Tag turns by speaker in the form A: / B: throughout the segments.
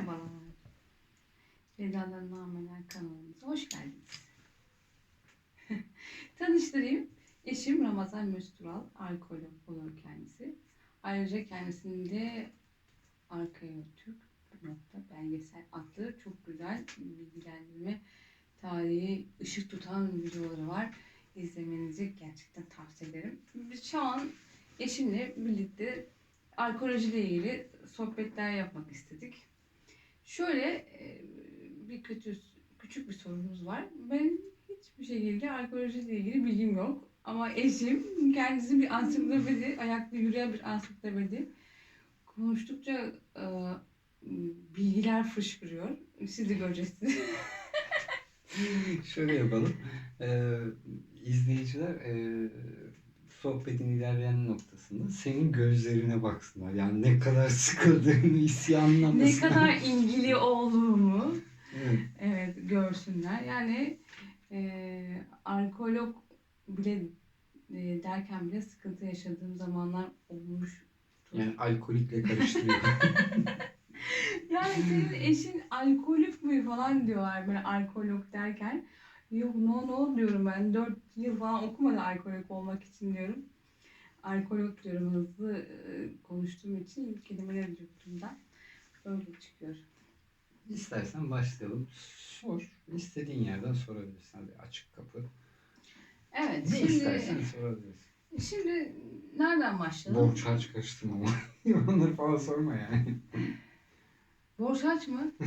A: Merhabalar. Vedaların Nameler kanalımıza hoş geldiniz. Tanıştırayım. Eşim Ramazan Möstural, alkolog olur kendisi. Ayrıca kendisinde Arkaya Türk nokta belgesel adlı çok güzel bilgilendirme tarihi ışık tutan videoları var. İzlemenizi gerçekten tavsiye ederim. Biz şu an eşimle birlikte alkolojiyle ilgili sohbetler yapmak istedik. Şöyle e, bir kötü küçük bir sorunumuz var. Ben hiçbir şekilde alkolojiyle ilgili bilgim yok. Ama eşim kendisi bir ansiklopedi, ayakta yürüyen bir ansiklopedi. Konuştukça e, bilgiler fışkırıyor. Siz de göreceksiniz.
B: Şöyle yapalım. Ee, izleyiciler e, sohbetin ilerleyen noktasında senin gözlerine baksınlar. Yani ne kadar sıkıldığını, isyanlamasını.
A: ne kadar ilgili olduğumu
B: Evet.
A: evet görsünler. Yani e, alkolog bile e, derken bile sıkıntı yaşadığım zamanlar olmuş.
B: Yani alkolikle karıştırıyor.
A: Yani senin eşin alkolik mi falan diyorlar böyle alkolog derken. Yok no no diyorum ben. 4 yıl falan okumadı alkolik olmak için diyorum. Alkolog diyorum hızlı e, konuştuğum için kelimeler yuttuğumda öyle çıkıyor.
B: İstersen başlayalım. Sor. İstediğin yerden sorabilirsin. Hadi açık kapı.
A: Evet
B: Ne
A: şimdi,
B: istersen sorabilirsin.
A: şimdi nereden başlayalım?
B: Borç harç karıştırma ama. Onları falan sorma yani.
A: Borç aç mı?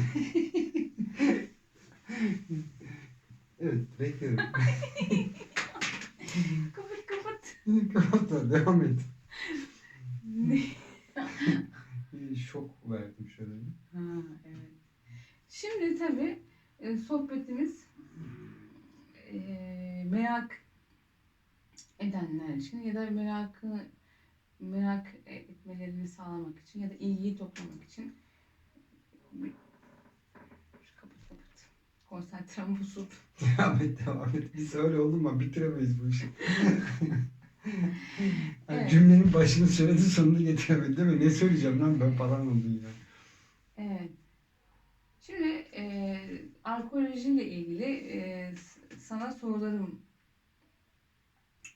B: Evet bekliyorum.
A: kapat kapat.
B: Kapat da devam et.
A: Ne?
B: Bir şok verdim şöyle.
A: ha, evet. Şimdi tabii e, sohbetimiz e, merak edenler için ya da merakı merak etmelerini sağlamak için ya da ilgiyi toplamak için. Konsantrem bozuldu.
B: Devam et devam et. Biz öyle oldu mu bitiremeyiz bu işi.
A: Evet.
B: Cümlenin başını söyledi sonunu getiremedi değil mi? Ne söyleyeceğim lan ben falan oldum ya.
A: Evet. Şimdi e, alkolojiyle ilgili e, sana sorularım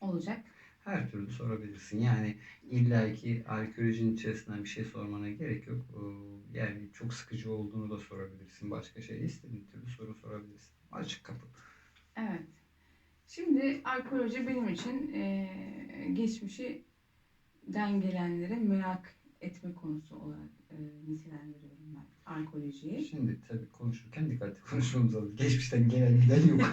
A: olacak.
B: Her türlü sorabilirsin. Yani illa ki arkeolojinin içerisinden bir şey sormana gerek yok. Ee, Yani çok sıkıcı olduğunu da sorabilirsin. Başka şey istediğin türlü soru sorabilirsin. Açık kapı.
A: Evet. Şimdi alkoloji benim için e, geçmişten gelenlere merak etme konusu olarak e, nitelendiriyorum ben alkolojiyi.
B: Şimdi tabii konuşurken dikkatli konuşmamız lazım. Geçmişten gelen giden yok.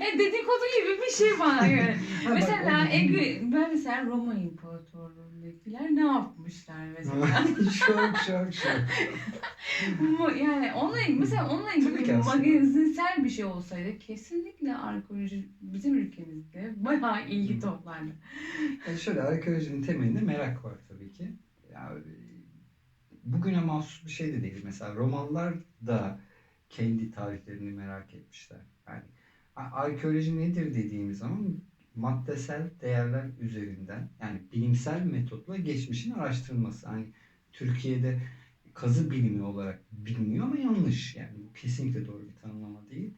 A: E, dedikodu gibi bir şey bana göre.
B: Ha, bak,
A: mesela Ege, ben mesela Roma İmparatorluğu'ndakiler ne yapmışlar mesela?
B: şok şok şok.
A: Bu- yani onunla ilgili, mesela onunla ilgili
B: Tabii ki
A: bir
B: aslında.
A: magazinsel bir şey olsaydı kesinlikle arkeoloji bizim ülkemizde bayağı ilgi toplardı.
B: Yani şöyle arkeolojinin temelinde merak var tabii ki. Yani bugüne mahsus bir şey de değil. Mesela Romalılar da kendi tarihlerini merak etmişler. Yani arkeoloji nedir dediğimiz zaman maddesel değerler üzerinden yani bilimsel metotla geçmişin araştırılması. Hani Türkiye'de kazı bilimi olarak biliniyor ama yanlış. Yani bu kesinlikle doğru bir tanımlama değil.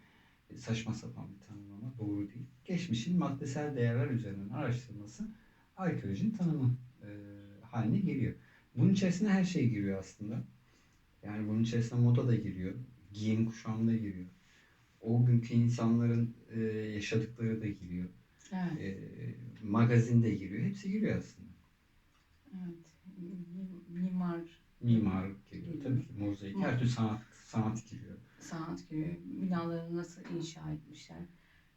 B: Saçma sapan bir tanımlama. Doğru değil. Geçmişin maddesel değerler üzerinden araştırılması arkeolojinin tanımı e, haline geliyor. Bunun içerisine her şey giriyor aslında. Yani bunun içerisine moda da giriyor. Giyim kuşam da giriyor. O günkü insanların e, yaşadıkları da giriyor.
A: Evet.
B: E, magazin de giriyor. Hepsi giriyor aslında.
A: Evet. Mi- Mimar
B: Mimarlık giriyor.
A: Giriyor.
B: Tabii ki mozaik. Her türlü sanat, sanat giriyor.
A: sanat gibi binaları nasıl inşa etmişler.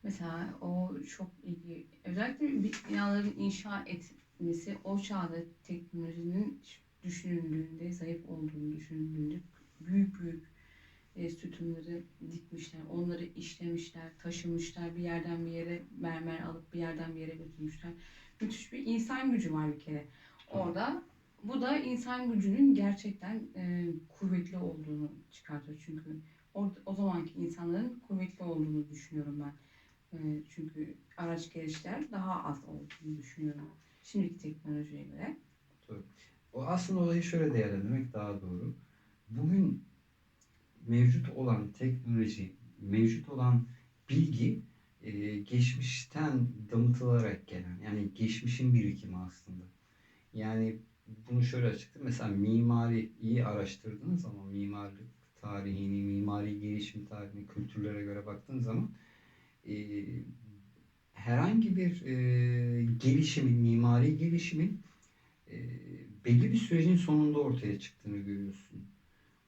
A: Mesela o çok ilgi özellikle binaların inşa etmesi o çağda teknolojinin düşünüldüğünde zayıf olduğunu düşünüldüğünde büyük büyük e, sütunları dikmişler, onları işlemişler, taşımışlar, bir yerden bir yere mermer alıp bir yerden bir yere götürmüşler. Müthiş bir insan gücü var bir kere orada. Bu da insan gücünün gerçekten e, kuvvetli olduğunu çıkartıyor çünkü o, o zamanki insanların kuvvetli olduğunu düşünüyorum ben. E, çünkü araç gelişler daha az olduğunu düşünüyorum. Şimdiki teknolojiye göre.
B: Aslında olayı şöyle değerlendirmek daha doğru. Bugün mevcut olan teknoloji, mevcut olan bilgi e, geçmişten damıtılarak gelen yani geçmişin birikimi aslında. Yani bunu şöyle açıklayayım. Mesela mimariyi araştırdığınız zaman mimarlık tarihini, mimari gelişim tarihini, kültürlere göre baktığın zaman e, herhangi bir e, gelişimin, mimari gelişimin e, belli bir sürecin sonunda ortaya çıktığını görüyorsun.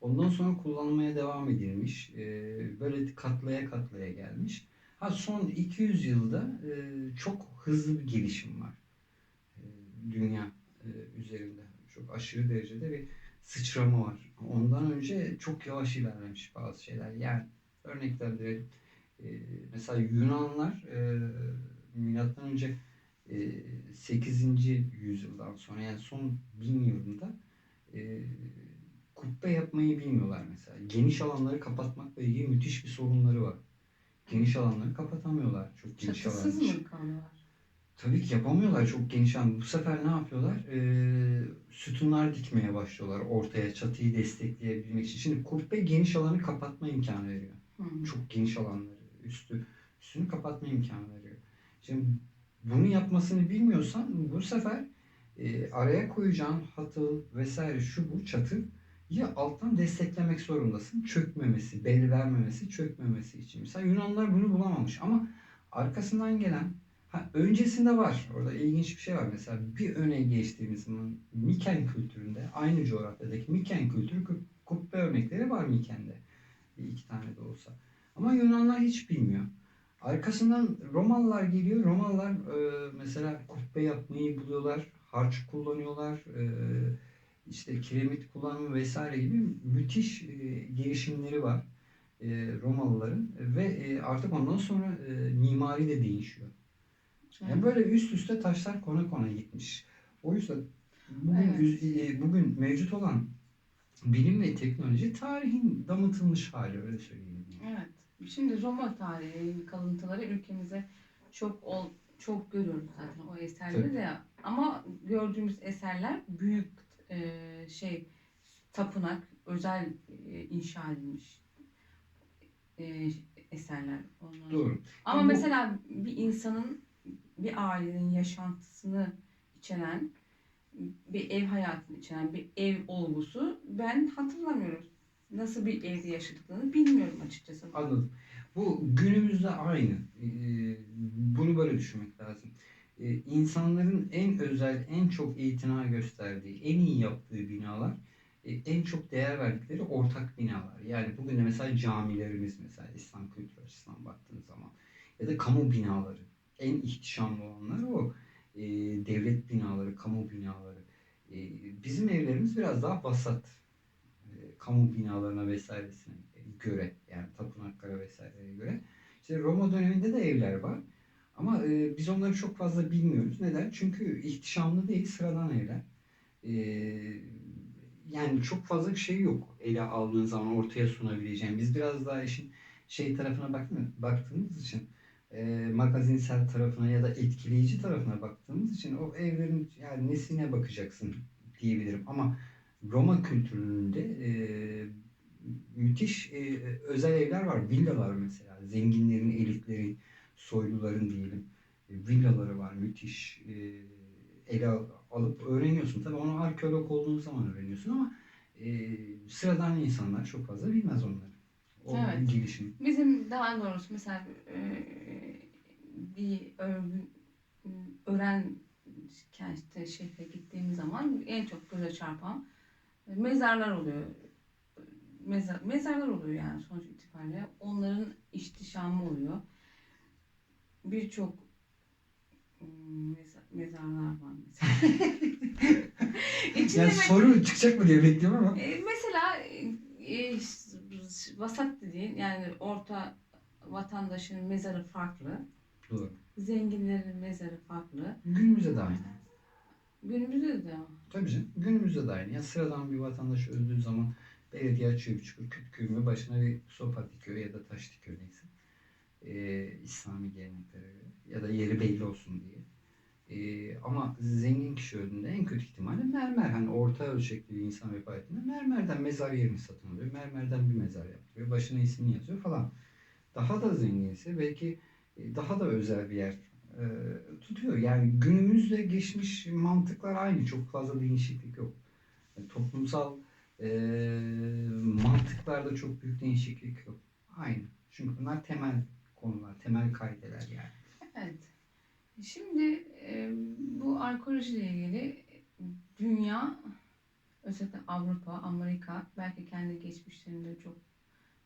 B: Ondan sonra kullanmaya devam edilmiş. e, böyle katlaya katlaya gelmiş. Ha son 200 yılda e, çok hızlı bir gelişim var. E, dünya üzerinde. Çok aşırı derecede bir sıçrama var. Ondan önce çok yavaş ilerlemiş bazı şeyler. Yani örnekler verelim. Mesela Yunanlar e, milattan önce 8. yüzyıldan sonra yani son 1000 yılında e, kubbe yapmayı bilmiyorlar mesela. Geniş alanları kapatmakla ilgili müthiş bir sorunları var. Geniş alanları kapatamıyorlar. Çok geniş
A: Çatısız mı kalıyorlar?
B: Tabii ki yapamıyorlar çok geniş alan. Bu sefer ne yapıyorlar? Ee, sütunlar dikmeye başlıyorlar ortaya çatıyı destekleyebilmek için. Şimdi kubbe geniş alanı kapatma imkanı veriyor.
A: Hı.
B: Çok geniş alanları, üstü üstünü kapatma imkanı veriyor. Şimdi bunu yapmasını bilmiyorsan bu sefer e, araya koyacağın hatı vesaire şu bu çatı ya alttan desteklemek zorundasın. Çökmemesi, bel vermemesi, çökmemesi için. Mesela Yunanlar bunu bulamamış ama arkasından gelen Ha, öncesinde var. Orada ilginç bir şey var. Mesela bir öne geçtiğimiz zaman Miken kültüründe aynı coğrafyadaki Miken kültürü kub- kubbe örnekleri var Miken'de. Bir iki tane de olsa. Ama Yunanlar hiç bilmiyor. Arkasından Romalılar geliyor. Romalılar e, mesela kubbe yapmayı buluyorlar. Harç kullanıyorlar. E, işte kiremit kullanımı vesaire gibi müthiş e, gelişimleri var. E, Romalıların ve e, artık ondan sonra e, mimari de değişiyor. Yani böyle üst üste taşlar kona kona gitmiş. O yüzden bugün,
A: Evet.
B: e, bugün mevcut olan bilim ve teknoloji tarihin damıtılmış hali öyle söyleyeyim.
A: Evet. Şimdi Roma tarihi kalıntıları ülkemize çok ol, çok görüyoruz zaten o eserleri de ama gördüğümüz eserler büyük e, şey tapınak özel e, inşa edilmiş e, eserler. Ondan
B: Doğru.
A: Ama
B: Bu-
A: mesela bir insanın, bir ailenin yaşantısını içeren, bir ev hayatını içeren bir ev olgusu ben hatırlamıyorum. Nasıl bir evde yaşadıklarını bilmiyorum açıkçası.
B: Anladım. Bu günümüzde aynı. Ee, Bunu böyle düşünmek lazım. Ee, İnsanların en özel, en çok itina gösterdiği, en iyi yaptığı binalar, e, en çok değer verdikleri ortak binalar. Yani bugün de mesela camilerimiz mesela İslam kültürü açısından baktığın zaman ya da kamu binaları. En ihtişamlı olanlar o. Ee, Devlet binaları, kamu binaları. Ee, Bizim evlerimiz biraz daha vasat. Ee, Kamu binalarına vesairesine göre yani tapınaklara vesaireye göre. İşte Roma döneminde de evler var. Ama e, biz onları çok fazla bilmiyoruz. Neden? Çünkü ihtişamlı değil, sıradan evler. E, yani çok fazla şey yok ele aldığın zaman ortaya sunabileceğim. Biz biraz daha işin şey tarafına baktığımız, baktığımız için e, magazinsel tarafına ya da etkileyici tarafına baktığımız için o evlerin yani nesine bakacaksın diyebilirim. Ama Roma kültüründe e, müthiş e, özel evler var. Villalar mesela. Zenginlerin, elitlerin, soyluların diyelim. E, villaları var. Müthiş e, ele al- alıp öğreniyorsun. Tabii onu arkeolog olduğun zaman öğreniyorsun ama e, sıradan insanlar çok fazla bilmez onları. O
A: Evet.
B: gelişim.
A: Bizim daha doğrusu mesela e, bir örgün öğren kentte şehre gittiğimiz zaman en çok göze çarpan mezarlar oluyor. Mezar, mezarlar oluyor yani sonuç itibariyle. Onların ihtişamı oluyor. Birçok mm, meza- mezarlar var mesela. İçinde
B: Yani soru çıkacak mı diye bekliyorum ama.
A: e, mesela e, vasat dediğin yani orta vatandaşın mezarı farklı.
B: Doğru.
A: Zenginlerin mezarı farklı.
B: Günümüzde de aynı.
A: Günümüzde de
B: Tabii canım. Günümüzde de aynı. Ya sıradan bir vatandaş öldüğü zaman belediye açıyor çukur, küt ve başına bir sopa dikiyor ya da taş dikiyor neyse. Ee, İslami geleneklere. Ya da yeri belli olsun diye. Ee, ama zengin kişi öldüğünde en kötü ihtimalle mermer. Hani orta ölçekli bir insan vefat mermerden mezar yerini satın alıyor. Mermerden bir mezar yaptırıyor. Başına ismini yazıyor falan. Daha da zenginse belki e, daha da özel bir yer e, tutuyor. Yani günümüzde geçmiş mantıklar aynı. Çok fazla değişiklik yok. Yani toplumsal e, mantıklarda çok büyük değişiklik yok. Aynı. Çünkü bunlar temel konular, temel kaideler yani.
A: Evet. Şimdi e, bu arkeolojiyle ilgili dünya, özellikle Avrupa, Amerika belki kendi geçmişlerinde çok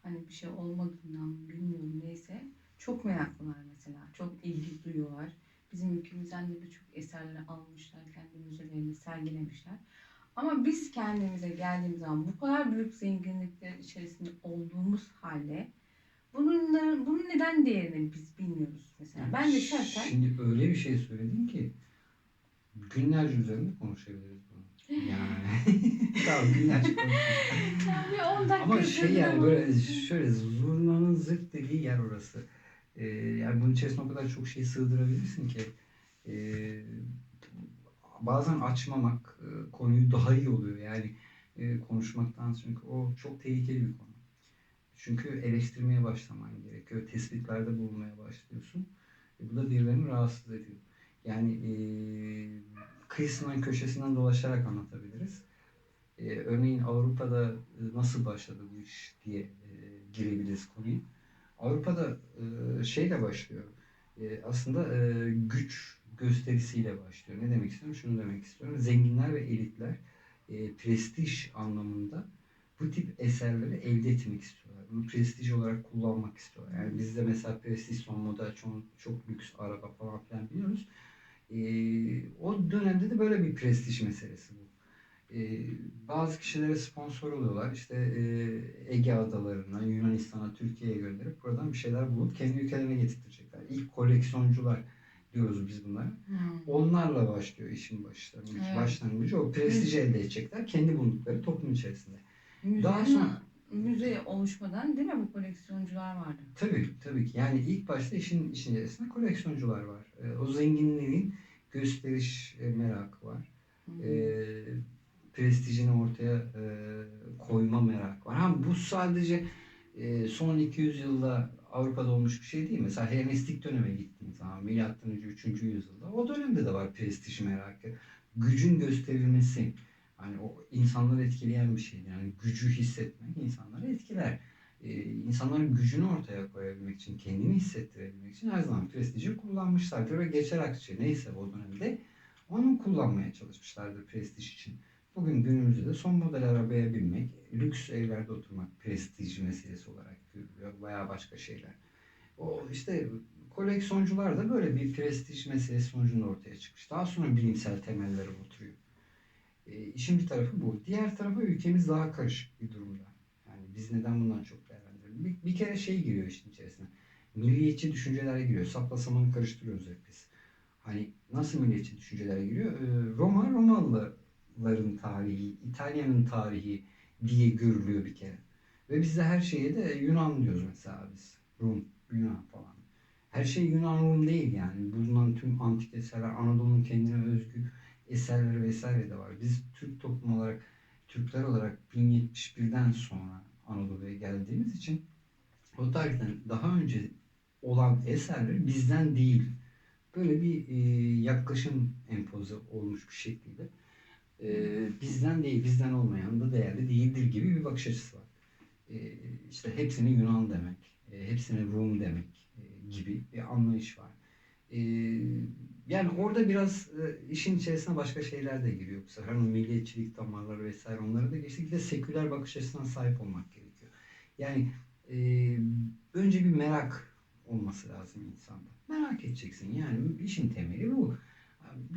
A: hani bir şey olmadığından bilmiyorum neyse çok meraklılar mesela. Çok ilgi duyuyorlar. Bizim ülkemizden de birçok eserleri almışlar, kendi müzelerinde sergilemişler. Ama biz kendimize geldiğimiz zaman bu kadar büyük zenginlikler içerisinde olduğumuz halde bunun, bunun neden değerini biz bilmiyoruz mesela. Ben de şahsen
B: Şimdi öyle bir şey söyledin ki günlerce üzerinde konuşabiliriz bunu. Yani tamam günlerce konuşuruz.
A: Yani bir 10 dakika
B: Ama şey yani böyle şöyle zurnanın zırt dediği yer orası. Ee, yani bunun içerisine o kadar çok şey sığdırabilirsin ki ee, bazen açmamak e, konuyu daha iyi oluyor. Yani e, konuşmaktan çünkü o çok tehlikeli bir konu. Çünkü eleştirmeye başlaman gerekiyor. Tespitlerde bulunmaya başlıyorsun. E, bu da birilerini rahatsız ediyor. Yani e, kıyısından köşesinden dolaşarak anlatabiliriz. E, örneğin Avrupa'da e, nasıl başladı bu iş diye e, girebiliriz konuya. Avrupa'da e, şeyle başlıyor. E, aslında e, güç gösterisiyle başlıyor. Ne demek istiyorum? Şunu demek istiyorum. Zenginler ve elitler e, prestij anlamında bu tip eserleri elde etmek istiyorlar. Bunu prestij olarak kullanmak istiyorlar. Yani bizde mesela prestij son moda çok, çok lüks araba falan filan biliyoruz. E, o dönemde de böyle bir prestij meselesi bu. E, bazı kişilere sponsor oluyorlar. İşte e, Ege adalarına, Yunanistan'a, Türkiye'ye gönderip buradan bir şeyler bulup kendi ülkelerine getirtecekler. İlk koleksiyoncular diyoruz biz bunlara.
A: Hmm.
B: Onlarla başlıyor işin başlangıcı.
A: Evet.
B: Başlangıcı o prestiji elde edecekler kendi bulundukları toplum içerisinde.
A: Müzenin,
B: Daha sonra-
A: müze oluşmadan değil mi bu koleksiyoncular vardı?
B: Tabii tabii ki. Yani ilk başta işin işin içerisinde koleksiyoncular var. E, o zenginliğin gösteriş e, merakı var.
A: Hmm.
B: e, prestijini ortaya e, koyma merak var. Ha, bu sadece e, son 200 yılda Avrupa'da olmuş bir şey değil. Mesela Helenistik döneme gittiğin zaman milattan önce 3. yüzyılda o dönemde de var prestij merakı. Gücün gösterilmesi hani o insanları etkileyen bir şey. Yani gücü hissetmek insanları etkiler. E, insanların gücünü ortaya koyabilmek için, kendini hissettirebilmek için her zaman prestiji kullanmışlardır ve geçer akçe neyse o dönemde onu kullanmaya çalışmışlardır prestij için. Bugün günümüzde de son model arabaya binmek, lüks evlerde oturmak prestij meselesi olarak görülüyor veya başka şeyler. O işte koleksiyoncular da böyle bir prestij meselesi sonucunda ortaya çıkmış. Daha sonra bilimsel temelleri oturuyor. E, işin bir tarafı bu. Diğer tarafı ülkemiz daha karışık bir durumda. Yani biz neden bundan çok değerlendirelim? Bir, bir kere şey giriyor işin içerisine. Milliyetçi düşünceler giriyor. Sapla samanı karıştırıyoruz hep biz. Hani nasıl milliyetçi düşüncelere giriyor? Ee, Roma, Romalıların tarihi, İtalya'nın tarihi diye görülüyor bir kere. Ve biz de her şeye de Yunan diyoruz mesela biz. Rum, Yunan falan. Her şey Yunan Rum değil yani. Bulunan tüm antik eserler, Anadolu'nun kendine özgü eserleri vesaire de var. Biz Türk toplum olarak, Türkler olarak 1071'den sonra Anadolu'ya geldiğimiz için o tarihten daha önce olan eserler bizden değil böyle bir e, yaklaşım empoze olmuş bir şekilde. E, bizden değil, bizden olmayan da değerli değildir gibi bir bakış açısı var. E, işte hepsine Yunan demek, e, hepsine Rum demek e, gibi bir anlayış var. E, yani orada biraz e, işin içerisine başka şeyler de giriyor. Bu sefer o milliyetçilik damarları vesaire onları da geçtik. Bir de seküler bakış açısına sahip olmak gerekiyor. Yani e, önce bir merak olması lazım insanda. Merak edeceksin yani işin temeli bu.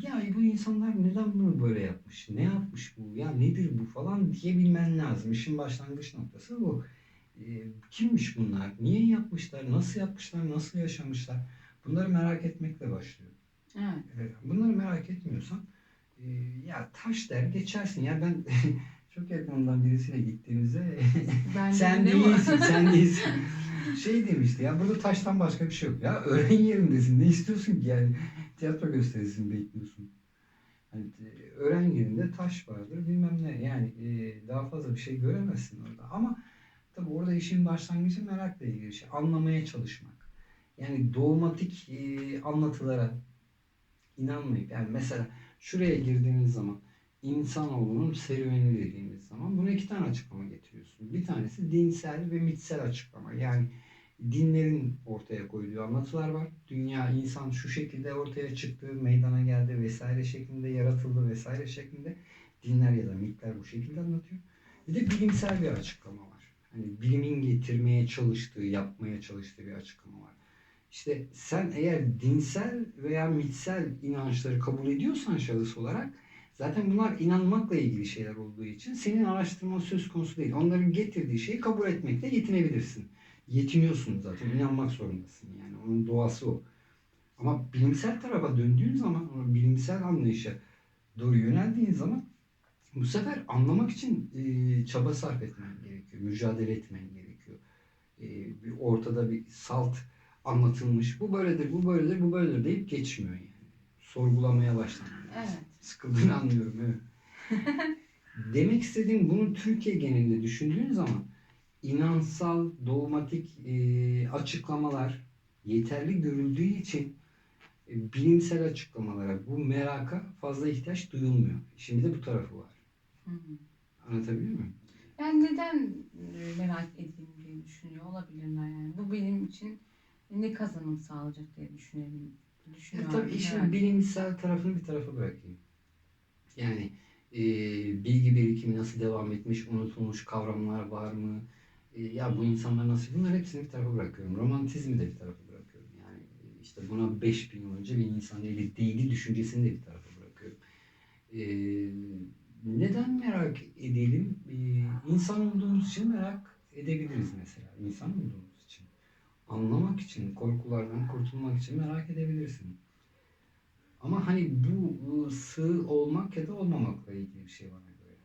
B: Ya bu insanlar neden bunu böyle yapmış? Ne yapmış bu? Ya nedir bu falan diyebilmen lazım. İşin başlangıç noktası bu. E, kimmiş bunlar? Niye yapmışlar? Nasıl yapmışlar? Nasıl yaşamışlar? Bunları merak etmekle başlıyor.
A: Evet.
B: Evet, Bunları merak etmiyorsan e, ya taş der geçersin. Ya ben çok yakınımdan birisiyle gittiğimizde sen değilsin, sen değilsin. Şey demişti ya burada taştan başka bir şey yok. Ya öğren yerindesin. Ne istiyorsun ki yani? Tiyatro gösterisini bekliyorsun. Hani e, öğren yerinde taş vardır bilmem ne. Yani e, daha fazla bir şey göremezsin orada. Ama tabii orada işin başlangıcı merakla ilgili şey. Anlamaya çalışmak. Yani dogmatik e, anlatılara inanmayıp yani mesela şuraya girdiğiniz zaman insanoğlunun serüveni dediğimiz zaman buna iki tane açıklama getiriyorsun. Bir tanesi dinsel ve mitsel açıklama. Yani dinlerin ortaya koyduğu anlatılar var. Dünya insan şu şekilde ortaya çıktı, meydana geldi vesaire şeklinde yaratıldı vesaire şeklinde dinler ya da mitler bu şekilde anlatıyor. Bir de bilimsel bir açıklama var. Hani bilimin getirmeye çalıştığı, yapmaya çalıştığı bir açıklama var. İşte sen eğer dinsel veya mitsel inançları kabul ediyorsan şahıs olarak zaten bunlar inanmakla ilgili şeyler olduğu için senin araştırman söz konusu değil. Onların getirdiği şeyi kabul etmekle yetinebilirsin. Yetiniyorsun zaten. inanmak zorundasın yani. Onun doğası o. Ama bilimsel tarafa döndüğün zaman, bilimsel anlayışa doğru yöneldiğin zaman bu sefer anlamak için e, çaba sarf etmen gerekiyor. Mücadele etmen gerekiyor. E, bir ortada bir salt anlatılmış. Bu böyledir, bu böyledir, bu böyledir deyip geçmiyor yani. Sorgulamaya başlaman lazım.
A: Evet.
B: Sıkıldığını anlıyorum evet. Demek istediğim bunu Türkiye genelinde düşündüğün zaman inansal, dogmatik e, açıklamalar yeterli görüldüğü için e, bilimsel açıklamalara, bu meraka fazla ihtiyaç duyulmuyor. Şimdi de bu tarafı var.
A: Hı hı.
B: Anlatabiliyor muyum?
A: Yani neden e, merak edeyim diye düşünüyor olabilirler yani. Bu benim için ne kazanım sağlayacak diye düşünelim.
B: Ya
A: Düşünüyor.
B: tabii işin bilimsel tarafını bir tarafa bırakayım. Yani e, bilgi birikimi nasıl devam etmiş, unutulmuş kavramlar var mı? E, ya bu insanlar nasıl? Bunları hepsini bir tarafa bırakıyorum. Romantizmi de bir tarafa bırakıyorum. Yani e, işte buna 5000 yıl önce bir insan değil, değili düşüncesini de bir tarafa bırakıyorum. E, neden merak edelim? E, insan olduğumuz için merak edebiliriz mesela. İnsan olduğumuz için. Anlamak için, korkulardan kurtulmak için merak edebilirsin. Ama hani bu, bu sığ olmak ya da olmamakla ilgili bir şey bana göre.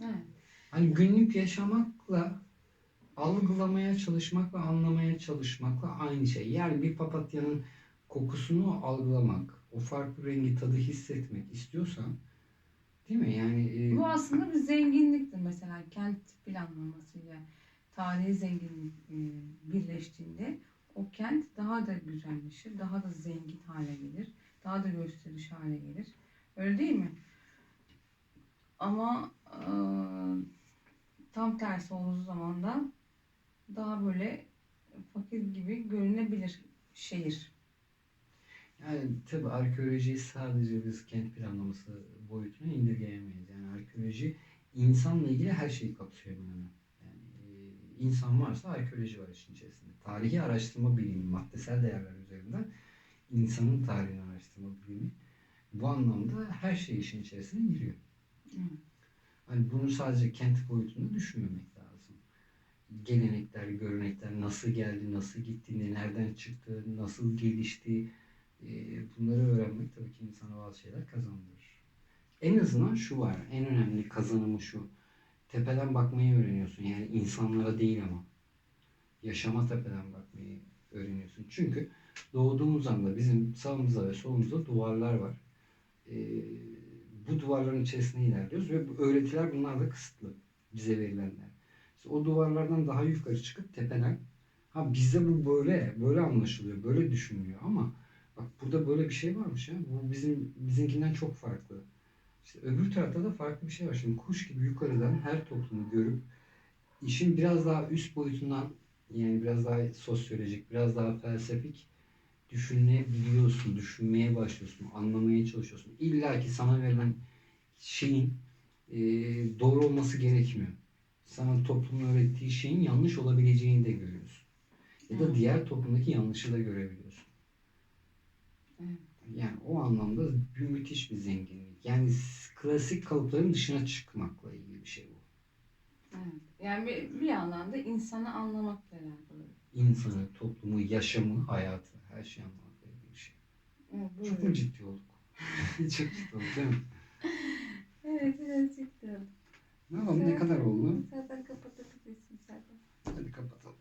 A: Evet.
B: Hani günlük yaşamakla algılamaya çalışmak ve anlamaya çalışmakla aynı şey. Yani bir papatyanın kokusunu algılamak, o farklı rengi tadı hissetmek istiyorsan değil mi? Yani e,
A: Bu aslında bir zenginliktir mesela kent planlamasıyla tarihi zenginlik e, birleştiğinde o kent daha da güzelleşir, daha da zengin hale gelir, daha da gösteriş hale gelir. Öyle değil mi? Ama e, tam tersi olduğu zaman da daha böyle fakir gibi görünebilir şehir.
B: Yani tabii arkeolojiyi sadece biz kent planlaması boyutuna indirgeyemeyiz. Yani arkeoloji insanla ilgili her şeyi kapsıyor hemen. Yani e, insan varsa arkeoloji var işin içerisinde. Tarihi araştırma bilimi, maddesel değerler üzerinden insanın tarihini araştırma bilimi bu anlamda her şey işin içerisine giriyor.
A: Hı.
B: Hani bunu sadece kent boyutunda düşünmemek lazım. Gelenekler, görenekler nasıl geldi, nasıl gitti, nereden çıktı, nasıl gelişti, bunları öğrenmek tabii ki insana bazı şeyler kazandırır. En azından şu var, en önemli kazanımı şu. Tepeden bakmayı öğreniyorsun. Yani insanlara değil ama. Yaşama tepeden bakmayı öğreniyorsun. Çünkü doğduğumuz anda bizim sağımızda ve solumuzda duvarlar var. Bu duvarların içerisine ilerliyoruz ve bu öğretiler bunlar da kısıtlı. Bize verilenler. İşte o duvarlardan daha yukarı çıkıp tepeden ha bizde bu böyle, böyle anlaşılıyor, böyle düşünülüyor ama Bak burada böyle bir şey varmış ya. Bu bizim bizimkinden çok farklı. İşte öbür tarafta da farklı bir şey var. Şimdi kuş gibi yukarıdan her toplumu görüp işin biraz daha üst boyutundan yani biraz daha sosyolojik, biraz daha felsefik düşünebiliyorsun, düşünmeye başlıyorsun, anlamaya çalışıyorsun. İlla ki sana verilen şeyin e, doğru olması gerekmiyor. Sana toplumun öğrettiği şeyin yanlış olabileceğini de görüyorsun. Ya da
A: Evet.
B: diğer toplumdaki yanlışı da görebiliyorsun.
A: Evet.
B: Yani o anlamda bir müthiş bir zenginlik. Yani klasik kalıpların dışına çıkmakla ilgili bir şey bu.
A: Evet. Yani bir, bir yandan da insanı anlamakla alakalı.
B: İnsanı, toplumu, yaşamı, hayatı, her şeyi anlamakla ilgili bir şey.
A: Evet,
B: Çok mu ciddi olduk? Çok ciddi olduk değil mi?
A: Evet, birazcık da.
B: Ne yapalım ne kadar oldu?
A: Zaten kapatabilirsin zaten.
B: Hadi kapatalım.